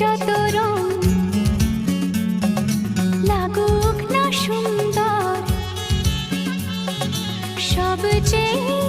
যত রং লাগুক না সুন্দর সবচেয়ে